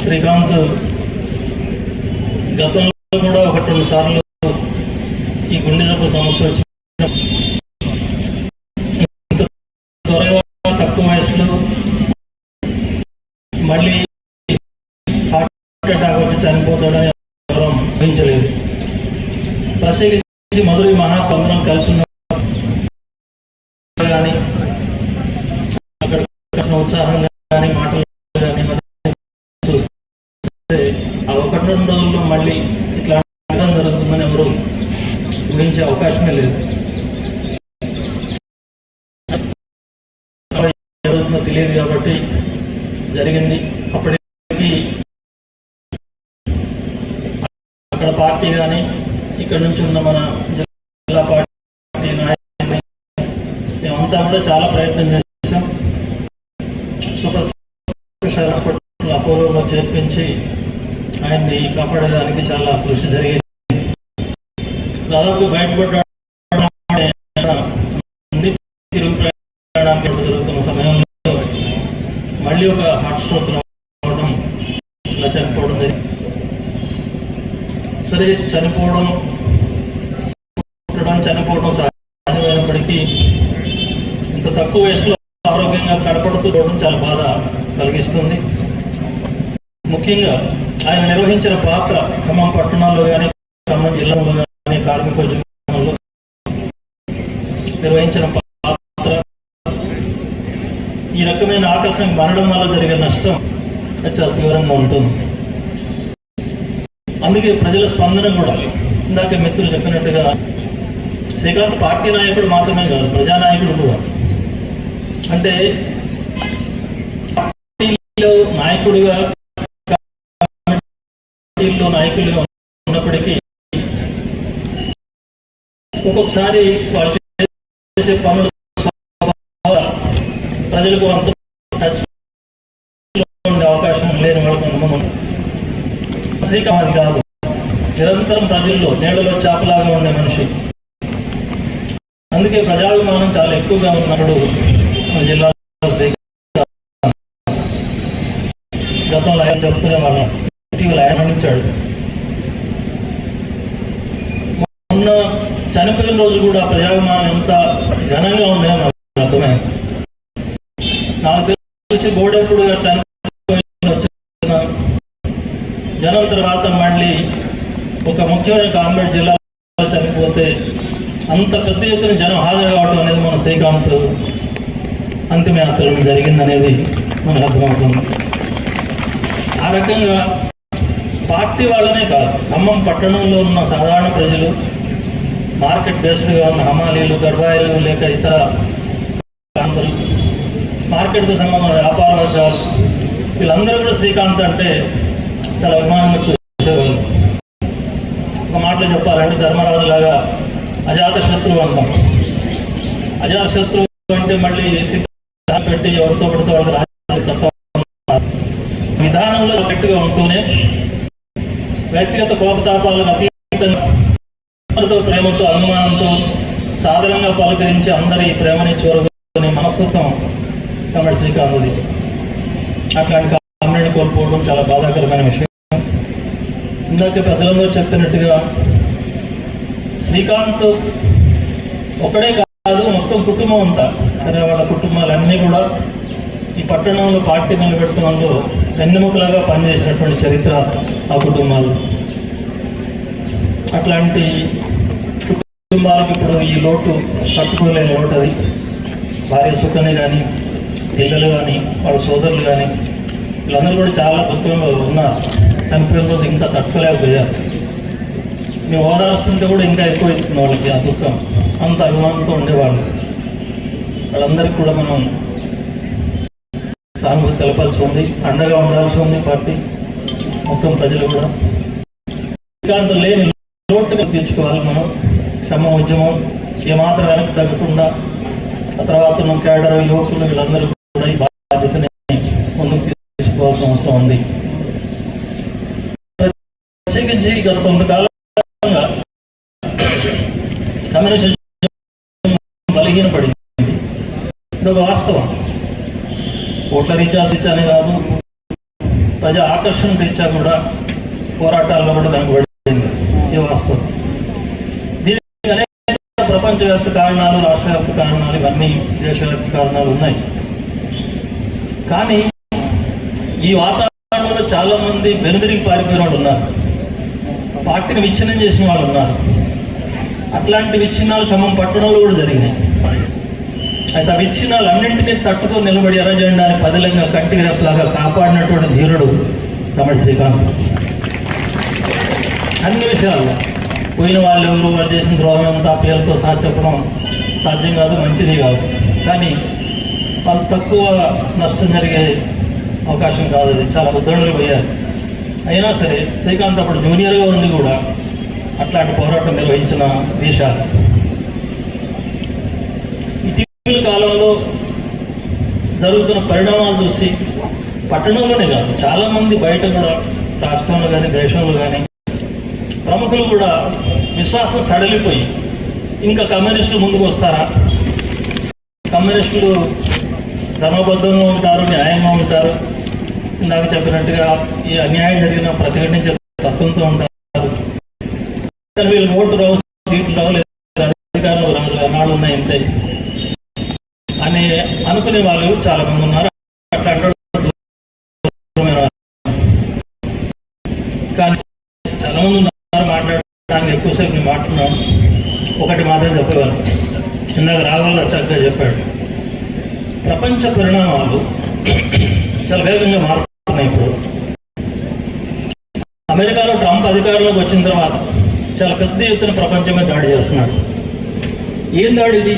శ్రీకాంత్ గతంలో కూడా ఒకటి రెండు సార్లు ఈ గుండె జబ్బు సమస్య వచ్చి త్వరగా తక్కువ వయసులో మళ్ళీ హార్ట్ అటాక్ వచ్చి చనిపోతాడని ఎవరూ ఊహించలేదు ప్రత్యేకించి మధురై మహాసముద్రం కలిసి ఉన్న కానీ అక్కడ ఉత్సాహంగా చేస్తే ఆ ఒకటి రెండు రోజుల్లో మళ్ళీ ఇట్లా అనడం జరుగుతుందని ఎవరు ఊహించే అవకాశమే లేదు. జరుగుతుందో తెలియదు కాబట్టి జరిగింది. అప్పటికి అక్కడ పార్టీ కానీ ఇక్కడ నుంచి ఉన్న మన జిల్లా పార్టీ నాయకులు మేమంతా కూడా చాలా ప్రయత్నం చేశాం. సూపర్ స్పెషల్ హాస్పిటల్ అపోలోలో చేర్పించి ఆయన్ని కాపాడడానికి చాలా కృషి జరిగింది. దాదాపు బయటపడ్డ తిరుగు ప్రయాణానికి జరుగుతున్న సమయంలో మళ్ళీ ఒక హార్ట్ స్ట్రోక్ రావడం ఇలా చనిపోవడం జరిగింది. సరే చనిపోవడం పుట్టడం చనిపోవడం సహజమైనప్పటికీ ఇంత తక్కువ వయసులో ఆరోగ్యంగా కనపడుతూ చూడడం చాలా బాధ కలిగిస్తుంది. ముఖ్యంగా ఆయన నిర్వహించిన పాత్ర ఖమ్మం పట్టణంలో కానీ ఖమ్మం జిల్లాలో కానీ కార్మికోద్యమంలో నిర్వహించిన పాత్ర. ఈ రకమైన ఆకస్మిక మరణం వల్ల జరిగే నష్టం చాలా తీవ్రంగా ఉంటుంది. అందుకే ప్రజల స్పందన కూడా ఇందాక మిత్రులు చెప్పినట్టుగా శ్రీకాంత్ పార్టీ నాయకుడు మాత్రమే కాదు ప్రజానాయకుడు కూడా. అంటే పార్టీలో నాయకుడుగా నాయకులుగా ఉన్నప్పటికీ ఒక్కొక్కసారి వాళ్ళు చేసే పనులు ప్రజలకు అంత టచ్ ఉండే అవకాశం లేని వాళ్ళు కొంతమంది శ్రీకాంత్ కాదు. నిరంతరం ప్రజల్లో నీళ్ళలో చేపలాగా ఉండే మనిషి. అందుకే ప్రజాభిమానం చాలా ఎక్కువగా ఉన్నప్పుడు మన జిల్లాలో శ్రీకాంత్. గతంలో ఆయన చెప్తూనే వాళ్ళ ఇటీవల ఆయన మొన్న చనిపోయిన రోజు కూడా ప్రజాభిమానం ఎంత ఘనంగా ఉందని నాకు అర్థమైంది. నాకు తెలిసి బోడెప్పుడు గారు చనిపోయిన వచ్చిన జనం తర్వాత మళ్ళీ ఒక ముఖ్యమైన కామ్రేడ్ జిల్లాలో చనిపోతే అంత పెద్ద ఎత్తున జనం హాజరు కావడం అనేది మన శ్రీకాంత్ అంతిమయాత్రలో జరిగిందనేది మనకు అర్థమవుతుంది. ఆ రకంగా పార్టీ వాళ్ళనే కాదు. ఖమ్మం పట్టణంలో ఉన్న సాధారణ ప్రజలు మార్కెట్ బేస్డ్గా ఉన్న హమాలీలు దర్బాయిలు లేక ఇతర అందరూ మార్కెట్కి సంబంధించిన వ్యాపార వర్గాలు వీళ్ళందరూ కూడా శ్రీకాంత్ అంటే చాలా అభిమానంగా చూసేవాళ్ళు. ఒక మాటలో చెప్పాలంటే ధర్మరాజు లాగా అజాత శత్రువు అంటాం. అజాత శత్రువు అంటే మళ్ళీ సిద్ధాంతం పెట్టి ఎవరితో పడితే వాళ్ళకి రాజతత్వం విధానంలో గట్టిగా ఉంటూనే వ్యక్తిగత కోపతాపాలకు అతీతంగా ప్రేమతో అనుమానంతో సాధారణంగా పలకరించి అందరి ప్రేమని చూరగొనే మనస్తత్వం కమడి శ్రీకాంత్ది అట్లాంటి కామెడీని కోల్పోవడం చాలా బాధాకరమైన విషయం. ఇందాక పెద్దలందరూ చెప్పినట్టుగా శ్రీకాంత్ ఒకడే కాదు మొత్తం కుటుంబం అంతా. సరే వాళ్ళ కుటుంబాలన్నీ కూడా ఈ పట్టణంలో పార్టీ నిలబెట్టడంలో వెన్నెముకలాగా పనిచేసినటువంటి చరిత్ర ఆ కుటుంబాలు. అట్లాంటి కుటుంబాలకు ఇప్పుడు ఈ లోటు తట్టుకోలేని లోటు అది. భార్య సుఖని కానీ పిల్లలు కానీ వాళ్ళ సోదరులు కానీ వీళ్ళందరూ కూడా చాలా దుఃఖంగా ఉన్నారు. చనిపోయిన రోజు ఇంకా తట్టుకోలేకపోయారు. మేము ఓదార్స్తుంటే కూడా ఇంకా ఎక్కువైతుంది వాళ్ళకి ఆ దుఃఖం. అంత అభిమానంతో ఉండేవాళ్ళు. వాళ్ళందరికీ కూడా మనం సానుభూతి తెలపాల్సి ఉంది అండగా ఉండాల్సి ఉంది పార్టీ మొత్తం ప్రజలు కూడా. శ్రీకాంత్ లేని లోటుగా తీర్చుకోవాలి మనం క్రమ ఉద్యమం ఏమాత్రం వెనక్కి తగ్గకుండా ఆ తర్వాత ఉన్న కేడర్ యువకులు వీళ్ళందరూ కూడా ఈ బాధ్యతని ముందుకు తీసుకోవాల్సిన అవసరం ఉంది. ప్రత్యేకించి గత కొంతకాలంగా కమ్యూనిస్ట్ బలహీనపడింది. ఇది ఒక వాస్తవం. ఓట్ల రీఛార్జ్ ఇచ్చానే కాదు ప్రజా ఆకర్షణ రీత్యా కూడా పోరాటాల్లో కూడా వెనుకబడింది ఇది వాస్తవం. దీనికి అనేక ప్రపంచవ్యాప్త కారణాలు రాష్ట్రవ్యాప్త కారణాలు ఇవన్నీ దేశవ్యాప్త కారణాలు ఉన్నాయి. కానీ ఈ వాతావరణంలో చాలా మంది వెనుదిరిగి పారిపోయిన వాళ్ళు ఉన్నారు. పార్టీని విచ్ఛిన్నం చేసిన వాళ్ళు ఉన్నారు. అట్లాంటి విచ్ఛిన్నాలు ఖమ్మం పట్టణంలో కూడా జరిగినాయి. అయితే అవి విచ్ఛిన్నాలు అన్నింటినీ తట్టుకొని నిలబడి ఎర్రజెండాని పదిలంగా కంటికి రెప్పలాగా కాపాడినటువంటి ధీరుడు తమిళ శ్రీకాంత్. అన్ని విషయాల్లో పోయిన వాళ్ళు ఎవరు వాళ్ళు చేసిన ద్రోహం అంతా పేరుతో సహా చెప్పడం సాధ్యం కాదు మంచిది కాదు. కానీ వాళ్ళు తక్కువ నష్టం జరిగే అవకాశం కాదు అది చాలా ఉద్దండులు పోయారు. అయినా సరే శ్రీకాంత్ అప్పుడు జూనియర్గా ఉండి కూడా అట్లాంటి పోరాటం నిర్వహించిన దేశాలు ఇటీవల కాలంలో జరుగుతున్న పరిణామాలు చూసి పట్టణంలోనే కాదు చాలామంది బయట కూడా రాష్ట్రంలో కానీ దేశంలో కానీ ప్రముఖులు కూడా విశ్వాసం సడలిపోయి ఇంకా కమ్యూనిస్టులు ముందుకు వస్తారా? కమ్యూనిస్టులు ధర్మబద్ధంగా ఉంటారు న్యాయంగా ఉంటారు. ఇందాక చెప్పినట్టుగా ఈ అన్యాయం జరిగిన ప్రతిఘటించే తత్వంతో ఉంటారు. కానీ వీళ్ళకి ఓటు రావు సీట్లు రావు లేదా అధికారంలో రాదు అన్నాడు ఉన్నాయి ఇంతే అని అనుకునే వాళ్ళు చాలా మంది ఉన్నారు. అట్లాంటి కానీ చాలా మంది ఉన్నారు మాట్లాడడానికి ఎక్కువసేపు నేను మాట్లాడినాను ఒకటి మాత్రం చెప్పగలను ఇందాక రాఘవ చక్కగా చెప్పాడు. ప్రపంచ పరిణామాలు చాలా వేగంగా మారుతున్నాయి ఇప్పుడు. అమెరికాలో ట్రంప్ అధికారంలోకి వచ్చిన తర్వాత చాలా పెద్ద ఎత్తున ప్రపంచమే దాడి చేస్తున్నాడు. ఏం దాడి ఇది?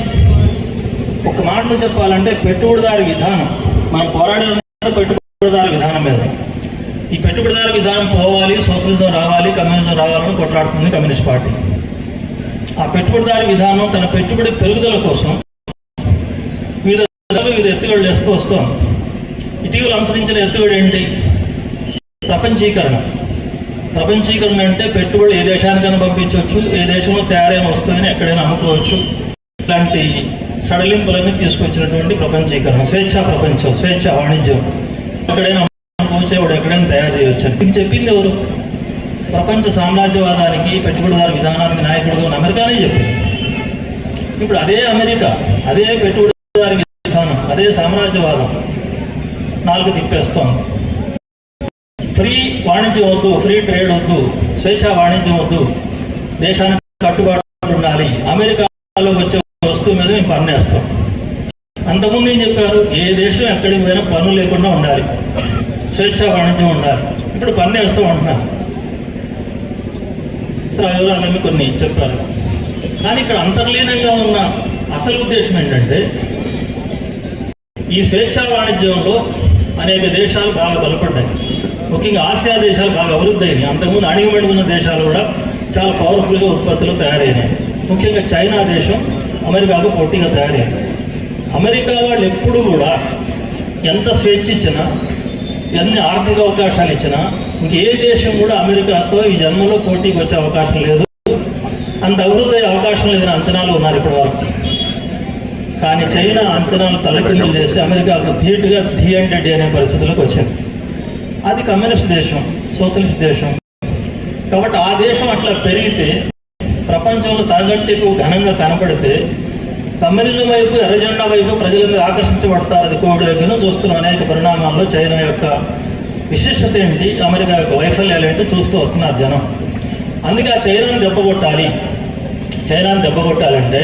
ఒక మాటలో చెప్పాలంటే పెట్టుబడిదారి విధానం మనం పోరాడేది పెట్టుబడిదారు విధానం మీద. ఈ పెట్టుబడిదారు విధానం పోవాలి సోషలిజం రావాలి కమ్యూనిజం రావాలని కొట్లాడుతుంది కమ్యూనిస్ట్ పార్టీ. ఆ పెట్టుబడిదారి విధానం తన పెట్టుబడి పెరుగుదల కోసం వివిధ వివిధ ఎత్తుగడలు వేస్తూ వస్తోంది. ఇటీవల అనుసరించిన ఎత్తుగడు ఏంటి? ప్రపంచీకరణ. ప్రపంచీకరణ అంటే పెట్టుబడులు ఏ దేశానికైనా పంపించవచ్చు ఏ దేశంలో తయారైన వస్తుందని ఎక్కడైనా అమ్ముకోవచ్చు ఇట్లాంటి సడలింపులన్నీ తీసుకొచ్చినటువంటి ప్రపంచీకరణ స్వేచ్ఛ ప్రపంచం స్వేచ్ఛ వాణిజ్యం. ఎక్కడైనా పోచేవాడు ఎక్కడైనా తయారు చేయవచ్చు అని. ఇది చెప్పింది ఎవరు? ప్రపంచ సామ్రాజ్యవాదానికి పెట్టుబడిదారు విధానానికి నాయకుడు అని అమెరికానే చెప్పింది. ఇప్పుడు అదే అమెరికా అదే పెట్టుబడిదారి విధానం అదే సామ్రాజ్యవాదం. నాలుగు తిప్పేస్తోంది ఫ్రీ వాణిజ్యం వద్దు ఫ్రీ ట్రేడ్ వద్దు స్వేచ్ఛ వాణిజ్యం వద్దు. దేశానికి కట్టుబాటు ఉండాలి. అమెరికాలో వచ్చే వస్తువు మీద మేము పన్ను వేస్తాం. అంతకుముందు ఏం చెప్పారు? ఏ దేశం ఎక్కడికి పోయినా పన్ను లేకుండా ఉండాలి. స్వేచ్ఛ వాణిజ్యం ఉండాలి. ఇప్పుడు పన్ను వేస్తాం అంటున్నారు. సరే వివరాలన్నీ కొన్ని చెప్పారు. కానీ ఇక్కడ అంతర్లీనంగా ఉన్న అసలు ఉద్దేశం ఏంటంటే ఈ స్వేచ్ఛా వాణిజ్యంలో అనేక దేశాలు బాగా బలపడ్డాయి. ముఖ్యంగా ఆసియా దేశాలు బాగా అభివృద్ధి అయినాయి. అంతకుముందు అణిగిమణి ఉన్న దేశాలు కూడా చాలా పవర్ఫుల్గా ఉత్పత్తులు తయారైనాయి. ముఖ్యంగా చైనా దేశం అమెరికాకు పోటీగా తయారైంది అమెరికా వాళ్ళు ఎప్పుడూ కూడా ఎంత స్వేచ్ఛ ఇచ్చినా ఎన్ని ఆర్థిక అవకాశాలు ఇచ్చినా ఇంకే దేశం కూడా అమెరికాతో ఈ జన్మలో పోటీకి వచ్చే అవకాశం లేదు. అంత అభివృద్ధి అయ్యే అవకాశం లేదని అంచనాలు ఉన్నారు ఇప్పటి వరకు కానీ చైనా అంచనాలు తలకిందులు చేసి అమెరికాకు ధీటుగా ధీ అంటే అనే పరిస్థితులకు వచ్చింది అది కమ్యూనిస్ట్ దేశం సోషలిస్ట్ దేశం. కాబట్టి ఆ దేశం అట్లా పెరిగితే ప్రపంచంలో తనగంటే ఘనంగా కనపడితే కమ్యూనిజం వైపు ఎర్రజెండా వైపు ప్రజలందరూ ఆకర్షించబడతారు అది కోవిడ్ దగ్గర చూస్తున్న అనేక పరిణామాల్లో చైనా యొక్క విశిష్టత ఏంటి అమెరికా యొక్క వైఫల్యాలు ఏంటి చూస్తూ వస్తున్నారు జనం. అందుకే ఆ చైనాను దెబ్బకొట్టాలి చైనాను దెబ్బకొట్టాలంటే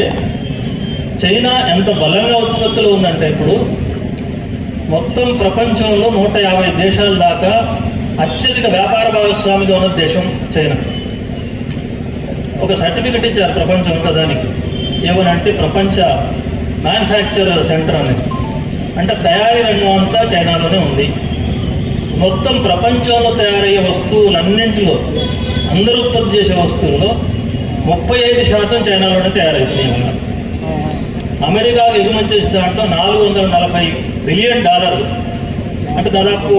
చైనా ఎంత బలంగా ఉత్పత్తిలో ఉందంటే ఇప్పుడు మొత్తం ప్రపంచంలో నూట యాభై దేశాల దాకా అత్యధిక వ్యాపార భాగస్వామిగా ఉన్న దేశం చైనా. ఒక సర్టిఫికెట్ ఇచ్చారు ప్రపంచం ప్రపంచంలో దానికి. ఏమనంటే ప్రపంచ మ్యానుఫ్యాక్చర్ సెంటర్ అనేది. అంటే తయారీ రంగం అంతా చైనాలోనే ఉంది. మొత్తం ప్రపంచంలో తయారయ్యే వస్తువులన్నింటిలో అందరూ ఉత్పత్తి చేసే వస్తువుల్లో ముప్పై ఐదు శాతం చైనాలోనే తయారవుతున్నాయి ఇవాళ. అమెరికాకు ఎగుమతి చేసే దాంట్లో నాలుగు వందల నలభై బిలియన్ డాలర్లు. అంటే దాదాపు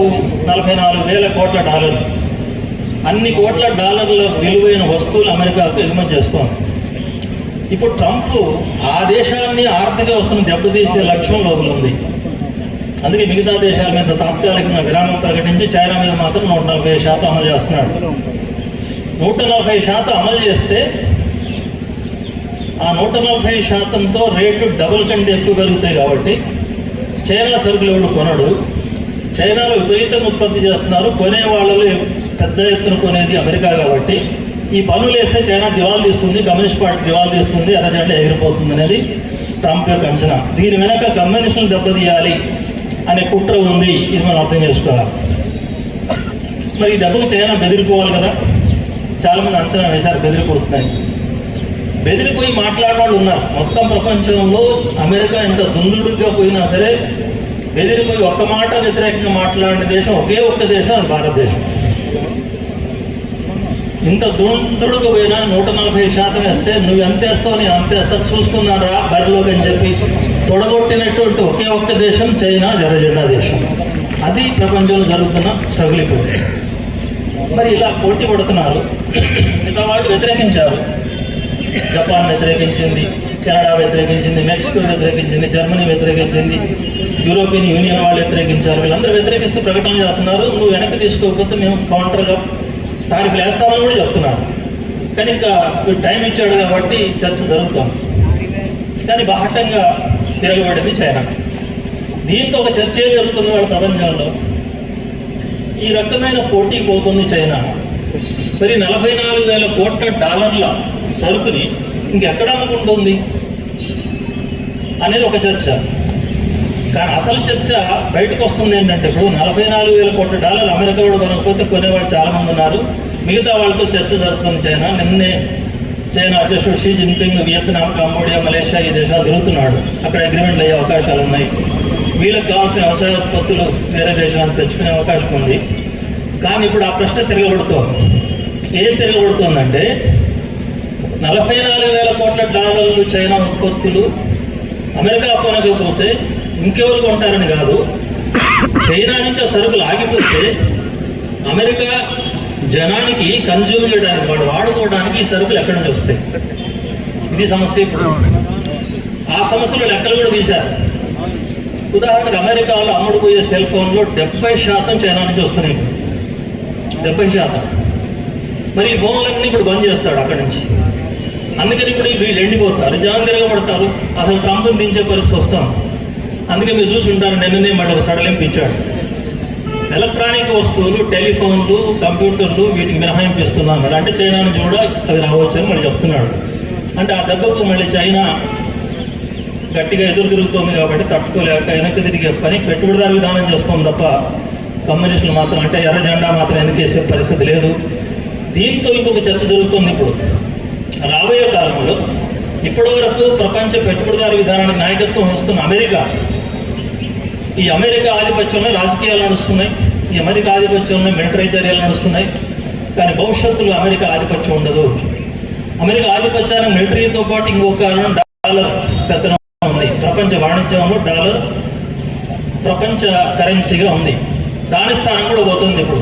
నలభై నాలుగు వేల కోట్ల డాలర్లు. అన్ని కోట్ల డాలర్ల విలువైన వస్తువులు అమెరికాకు ఎగుమతి చేస్తోంది. ఇప్పుడు ట్రంప్ ఆ దేశాన్ని ఆర్థిక వ్యవస్థను దెబ్బతీసే లక్ష్యం లోపల ఉంది. అందుకే మిగతా దేశాల మీద తాత్కాలికంగా విరామం ప్రకటించి చైనా మీద మాత్రం నూట నలభై శాతం అమలు చేస్తున్నాడు. నూట నలభై శాతం అమలు చేస్తే ఆ నూట నలభై శాతంతో రేట్లు డబుల్ కంటే ఎక్కువ పెరుగుతాయి కాబట్టి చైనా సరుకులు ఎవడు కొనడు. చైనాలో విపరీతంగా ఉత్పత్తి చేస్తున్నారు. కొనే వాళ్ళు పెద్ద ఎత్తున కొనేది అమెరికా కాబట్టి ఈ పనులు వేస్తే చైనా దివాలు తీస్తుంది కమ్యూనిస్ట్ పార్టీ దివాలు తీస్తుంది ఎర్రజెండా ఎగిరిపోతుంది అనేది ట్రంప్ యొక్క అంచనా. దీని వెనక కమ్యూనిస్టులు దెబ్బతీయాలి అనే కుట్ర ఉంది ఇది మనం అర్థం చేసుకోవాలి. మరి ఈ దెబ్బకు చైనా బెదిరిపోవాలి కదా? చాలామంది అంచనా వేశారు బెదిరిపోతున్నాయి. బెదిరిపోయి మాట్లాడిన వాళ్ళు ఉన్నారు. మొత్తం ప్రపంచంలో అమెరికా ఎంత దుందుడుగా పోయినా సరే బెదిరిపోయి ఒక్క మాట వ్యతిరేకంగా మాట్లాడిన దేశం ఒకే ఒక్క దేశం అది భారతదేశం. ఇంత దుందుడుకు పోయినా నూట నలభై శాతం వేస్తే నువ్వు ఎంత వేస్తావు నేను అంత వేస్తావు చూసుకుందాం రా బరిలోకి అని చెప్పి తొడగొట్టినటువంటి ఒకే ఒక్క దేశం చైనా జరజెండా దేశం. అది ప్రపంచంలో జరుగుతున్న స్ట్రగుల్ ఇప్పుడు. మరి ఇలా పోటీ పడుతున్నారు. మిగతా వాళ్ళు వ్యతిరేకించారు. జపాన్ వ్యతిరేకించింది కెనడా వ్యతిరేకించింది మెక్సికో వ్యతిరేకించింది జర్మనీ వ్యతిరేకించింది యూరోపియన్ యూనియన్ వాళ్ళు వ్యతిరేకించారు. వీళ్ళందరూ వ్యతిరేకిస్తూ ప్రకటన చేస్తున్నారు. నువ్వు వెనక్కి తీసుకోకపోతే మేము కౌంటర్గా టారిఫ్లు లేస్తామని కూడా చెప్తున్నారు. కానీ ఇంకా టైం ఇచ్చాడు కాబట్టి చర్చ జరుగుతుంది. కానీ బాహటంగా తిరగబడింది చైనా. దీంతో ఒక చర్చ ఏం జరుగుతుంది వాళ్ళ ప్రపంచంలో? ఈ రకమైన పోటీ పోతుంది చైనా. మరి నలభై నాలుగు వేల కోట్ల డాలర్ల సరుకుని ఇంకెక్కడ అమ్ముకుంటుంది? అనేది ఒక చర్చ. కానీ అసలు చర్చ బయటకు వస్తుంది ఏంటంటే ఇప్పుడు నలభై నాలుగు వేల కోట్ల డాలర్లు అమెరికా కూడా కొనకపోతే కొనేవాళ్ళు చాలామంది ఉన్నారు. మిగతా వాళ్ళతో చర్చ జరుగుతుంది చైనా. నిన్నే చైనా అధ్యక్షుడు Xi Jinping Vietnam Cambodia Malaysia ఈ దేశాలు తిరుగుతున్నాడు. అక్కడ అగ్రిమెంట్లు అయ్యే అవకాశాలు ఉన్నాయి. వీళ్ళకి కావాల్సిన వ్యవసాయ ఉత్పత్తులు వేరే దేశాలను తెచ్చుకునే అవకాశం ఉంది. కానీ ఇప్పుడు ఆ ప్రశ్న తిరగబడుతోంది. ఏం తిరగబడుతోందంటే నలభై నాలుగు వేల కోట్ల డాలర్లు చైనా ఉత్పత్తులు అమెరికా కొనకపోతే ఇంకెవరు కొంటారని కాదు. చైనా నుంచి ఆ సరుకులు ఆగిపోతే అమెరికా జనానికి కన్జ్యూమ్ చేయడానికి వాడు వాడుకోవడానికి ఈ సరుకులు ఎక్కడి నుంచి వస్తాయి? ఇది సమస్య ఇప్పుడు. ఆ సమస్యలో లెక్కలు కూడా తీశారు. ఉదాహరణకు అమెరికాలో అమ్ముడుపోయే సెల్ ఫోన్లో డెబ్బై శాతం చైనా నుంచి వస్తున్నాయి ఇప్పుడు. డెబ్బై శాతం. మరి ఈ ఫోన్లన్నీ ఇప్పుడు బంద్ చేస్తాడు అక్కడి నుంచి. అందుకని ఇప్పుడు వీళ్ళు ఎండిపోతారు జనం తిరగబడతారు అసలు ట్రంప్ని దించే పరిస్థితి వస్తాం అందుకే మీరు చూసి ఉంటారు నిన్ననే మళ్ళీ ఒక సడలింపు ఇచ్చాడు. ఎలక్ట్రానిక్ వస్తువులు టెలిఫోన్లు కంప్యూటర్లు వీటికి మినహాయింపు ఇస్తున్నాం అంటే చైనా నుంచి కూడా అవి రావచ్చు అని మళ్ళీ చెప్తున్నాడు. అంటే ఆ దెబ్బకు మళ్ళీ చైనా గట్టిగా ఎదురు తిరుగుతోంది కాబట్టి తట్టుకోలేక వెనక్కి తిరిగే పని పెట్టుబడిదారు విధానం చేస్తుంది తప్ప కమ్యూనిస్టులు మాత్రం అంటే ఎర్ర జెండా మాత్రం వెనకేసే పరిస్థితి లేదు. దీంతో ఇంకొక చర్చ జరుగుతుంది ఇప్పుడు. రాబోయే కాలంలో ఇప్పటి వరకు ప్రపంచ పెట్టుబడిదారు విధానానికి నాయకత్వం వస్తున్న అమెరికా ఈ అమెరికా ఆధిపత్యంలో రాజకీయాలు నడుస్తున్నాయి. ఈ అమెరికా ఆధిపత్యంలో మిలిటరీ చర్యలు నడుస్తున్నాయి. కానీ భవిష్యత్తులో అమెరికా ఆధిపత్యం ఉండదు. అమెరికా ఆధిపత్యాన్ని మిలిటరీతో పాటు ఇంకొక కారణం డాలర్ పెత్తనం ఉంది. ప్రపంచ వాణిజ్యంలో డాలర్ ప్రపంచ కరెన్సీగా ఉంది. దాని స్థానం కూడా పోతుంది ఇప్పుడు.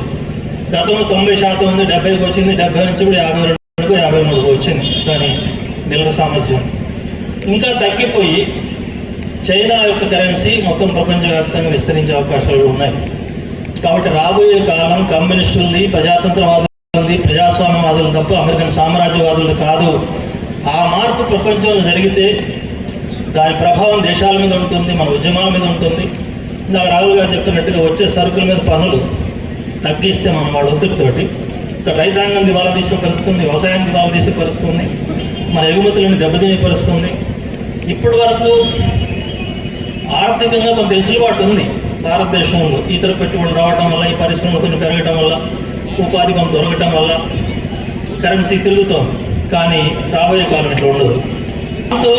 గతంలో తొంభై శాతం ఉంది డెబ్బైకి వచ్చింది డెబ్బై నుంచి ఇప్పుడు యాభై రెండుకు యాభై మూడుకు వచ్చింది. దాని నిల్వ సామర్థ్యం. ఇంకా తగ్గిపోయి చైనా యొక్క కరెన్సీ మొత్తం ప్రపంచవ్యాప్తంగా విస్తరించే అవకాశాలు ఉన్నాయి. కాబట్టి రాబోయే కాలం కమ్యూనిస్టులది ప్రజాతంత్రవాదులది ప్రజాస్వామ్యవాదులు తప్ప అమెరికన్ సామ్రాజ్యవాదులు కాదు. ఆ మార్పు ప్రపంచంలో జరిగితే దాని ప్రభావం దేశాల మీద ఉంటుంది మన ఉద్యమాల మీద ఉంటుంది. ఇందాక రాహుల్ గారు చెప్పినట్టుగా వచ్చే సరుకుల మీద పనులు తగ్గిస్తే మనం వాళ్ళ ఒత్తిడితోటి. ఇక్కడ రైతాంగం దివాలా తీసే పరుస్తుంది వ్యవసాయం దివాలా తీసే పరుస్తుంది మన ఎగుమతులను దెబ్బతినే పరుస్తుంది ఇప్పటి వరకు ఆర్థికంగా కొంత వెసులుబాటు ఉంది. భారతదేశంలో ఇతర పెట్టుబడులు రావడం వల్ల ఈ పరిశ్రమలు కొన్ని పెరగడం వల్ల ఉపాధి కొంత దొరకటం వల్ల కరెన్సీ తిరుగుతోంది. కానీ రాబోయే కాలం ఇట్లా ఉండదు. దాంతో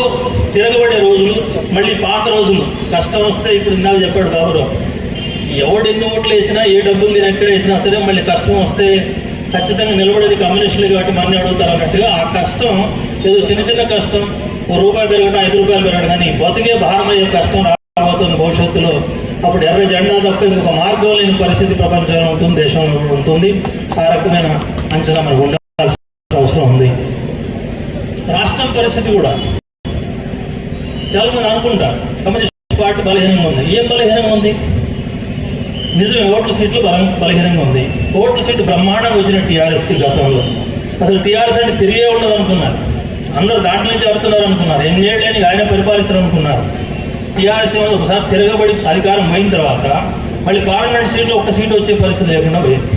తిరగబడే రోజులు మళ్ళీ పాత రోజులు. కష్టం వస్తే ఇప్పుడు ఇందాక చెప్పాడు బాబురావు. ఎవడు ఎన్ని ఓట్లు వేసినా ఏ డబ్బులు దీని ఎక్కడ వేసినా సరే మళ్ళీ కష్టం వస్తే ఖచ్చితంగా నిలబడేది కమ్యూనిస్టులు కాబట్టి మన్ని అడుగుతారు అన్నట్టుగా ఆ కష్టం ఏదో చిన్న చిన్న కష్టం ఓ రూపాయి పెరగడం ఐదు రూపాయలు పెరగడం కానీ బతికే భారం అయ్యే కష్టం రాబోతున్న భవిష్యత్తులో. అప్పుడు ఎర్ర జెండా తప్ప ఇంకొక మార్గం లేని పరిస్థితి ప్రపంచంలో ఉంటుంది దేశంలో కూడా ఉంటుంది. ఆ రకమైన అంచనా మనకు ఉండాల్సిన అవసరం ఉంది. రాష్ట్రం పరిస్థితి కూడా చాలామంది అనుకుంటారు కమ్యూనిస్ట్ పార్టీ బలహీనంగా ఉంది. ఏం బలహీనంగా ఉంది? నిజమే ఓట్ల సీట్లు బలం బలహీనంగా ఉంది. ఓట్ల సీట్లు బ్రహ్మాండంగా వచ్చిన టీఆర్ఎస్కి గతంలో. అసలు టీఆర్ఎస్ అంటే తిరిగే ఉండదు అనుకున్నారు. అందరూ దాంట్లో నుంచి ఎవరుతున్నారు అనుకున్నారు. ఎన్నేళ్ళని ఆయన పరిపాలిస్తారు అనుకున్నారు టీఆర్ఎస్ ఒకసారి తిరగబడి అధికారం అయిన తర్వాత మళ్ళీ పార్లమెంట్ సీట్లో ఒక్క సీటు వచ్చే పరిస్థితి లేకుండా పోయింది.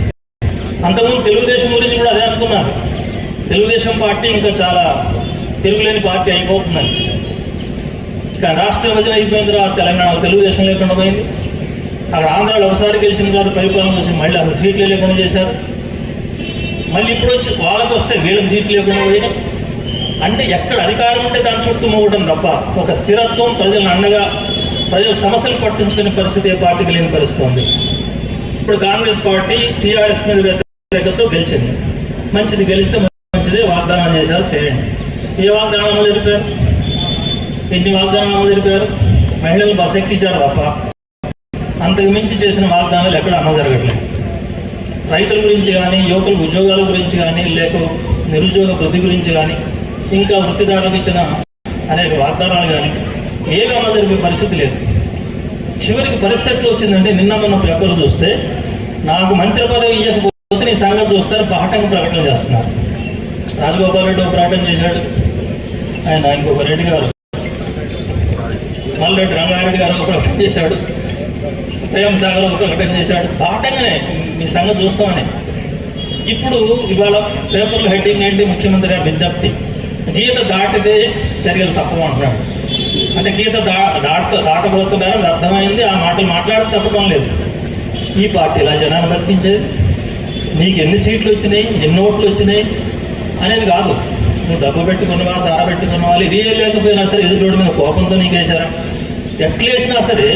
అంతకుముందు తెలుగుదేశం గురించి కూడా అదే అనుకున్నారు. తెలుగుదేశం పార్టీ ఇంకా చాలా తిరుగులేని పార్టీ అయిపోతుందని కానీ రాష్ట్ర విభజన అయిపోయిన తర్వాత తెలంగాణ తెలుగుదేశం లేకుండా పోయింది. అక్కడ ఆంధ్రాలో ఒకసారి గెలిచిన తర్వాత పరిపాలన చూసి మళ్ళీ అసలు సీట్లే లేకుండా చేశారు. మళ్ళీ ఇప్పుడు వచ్చి వాళ్ళకు వస్తే వీళ్ళకి సీట్లు లేకుండా పోయినాయి. అంటే ఎక్కడ అధికారం ఉంటే దాని చుట్టూ మూవడం తప్ప ఒక స్థిరత్వం ప్రజలను అండగా ప్రజల సమస్యలు పట్టించుకునే పరిస్థితి ఏ పార్టీకి లేని పరిస్థితి ఉంది. ఇప్పుడు కాంగ్రెస్ పార్టీ టీఆర్ఎస్ మీద వ్యతిరేకతతో గెలిచింది. మంచిది గెలిస్తే మంచిదే వాగ్దానం చేశారు చేయండి. ఏ వాగ్దానం అమలు జరిపారు ఎన్ని వాగ్దానాలు అమలు జరిపారు మహిళలు బస్ ఎక్కించారు తప్ప అంతకు మించి చేసిన వాగ్దానాలు ఎక్కడ అమలు జరగట్లేదు. రైతుల గురించి కానీ యువకుల ఉద్యోగాల గురించి కానీ లేక నిరుద్యోగ వృద్ధి గురించి కానీ ఇంకా వృత్తిదారులకు ఇచ్చిన అనేక వాగ్దానాలు కానీ ఏమీ అమలు జరిపే పరిస్థితి లేదు. చివరికి పరిస్థితి ఎట్లా వచ్చిందంటే నిన్న మొన్న పేపర్లు చూస్తే నాకు మంత్రి పదవి ఇవ్వకపోతే నీ సంగతి చూస్తారు పాఠం ప్రకటన చేస్తున్నారు. రాజగోపాల్ రెడ్డి ఒక ప్రకటన చేశాడు. ఆయన ఇంకొక రెడ్డి గారు. మల్లెడ్డి రంగారెడ్డి గారు ఒక ప్రకటన చేశాడు. ప్రేమ సాగర్ ఒక ప్రకటన చేశాడు. బాటంగానే మీ సంగతి చూస్తామని. ఇప్పుడు ఇవాళ పేపర్లో హెడ్డింగ్ ఏంటి? ముఖ్యమంత్రి గారి విజ్ఞప్తి. గీత దాటితే చర్యలు తప్పవు అంటున్నాడు. అంటే గీత దా దాట దాటబోతున్నారని అర్థమైంది ఆ మాటలు మాట్లాడడం తప్పడం లేదు. ఈ పార్టీ ఇలా జనాన్ని బతికించేది? నీకు ఎన్ని సీట్లు వచ్చినాయి ఎన్ని ఓట్లు వచ్చినాయి అనేది కాదు. నువ్వు డబ్బు పెట్టుకున్నవా సారా పెట్టుకున్నవా ఇది ఏ లేకపోయినా సరే ఎదుటోడి మీద కోపంతో నీకు వేశారా ఎట్లేసినా సరే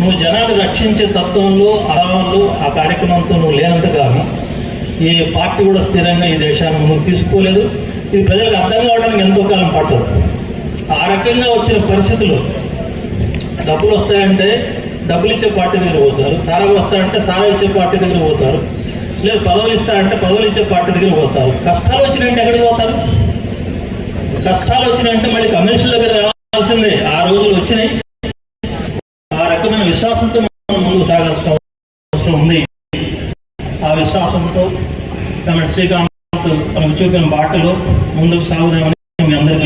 నువ్వు జనాన్ని రక్షించే తత్వంలో అభావంలో ఆ కార్యక్రమంతో నువ్వు లేనంత కారణం ఈ పార్టీ కూడా స్థిరంగా ఈ దేశాన్ని ముందుకు తీసుకోలేదు. ఇది ప్రజలకు అర్థం కావడానికి ఎంతో కాలం పట్టదు ఆ రకంగా వచ్చిన పరిస్థితులు డబ్బులు వస్తాయంటే డబ్బులు ఇచ్చే పార్టీ దగ్గర పోతారు. సారా వస్తాయంటే సారా ఇచ్చే పార్టీ దగ్గర పోతారు. లేదు పదవులు ఇస్తారంటే పదవులు ఇచ్చే పార్టీ దగ్గర పోతారు. కష్టాలు వచ్చినాయంటే ఎక్కడికి పోతారు? కష్టాలు వచ్చినాయంటే మళ్ళీ కమ్యూనిస్టుల దగ్గర రావాల్సిందే. ఆ రోజులు వచ్చినాయి ఆ రకమైన విశ్వాసంతో మనం ముందుకు సాగాల్సిన అవసరం ఉంది ఆ విశ్వాసంతో తమ శ్రీకాంత్ మనకు చూపిన బాటలో ముందుకు సాగుదామని మీ అందరికీ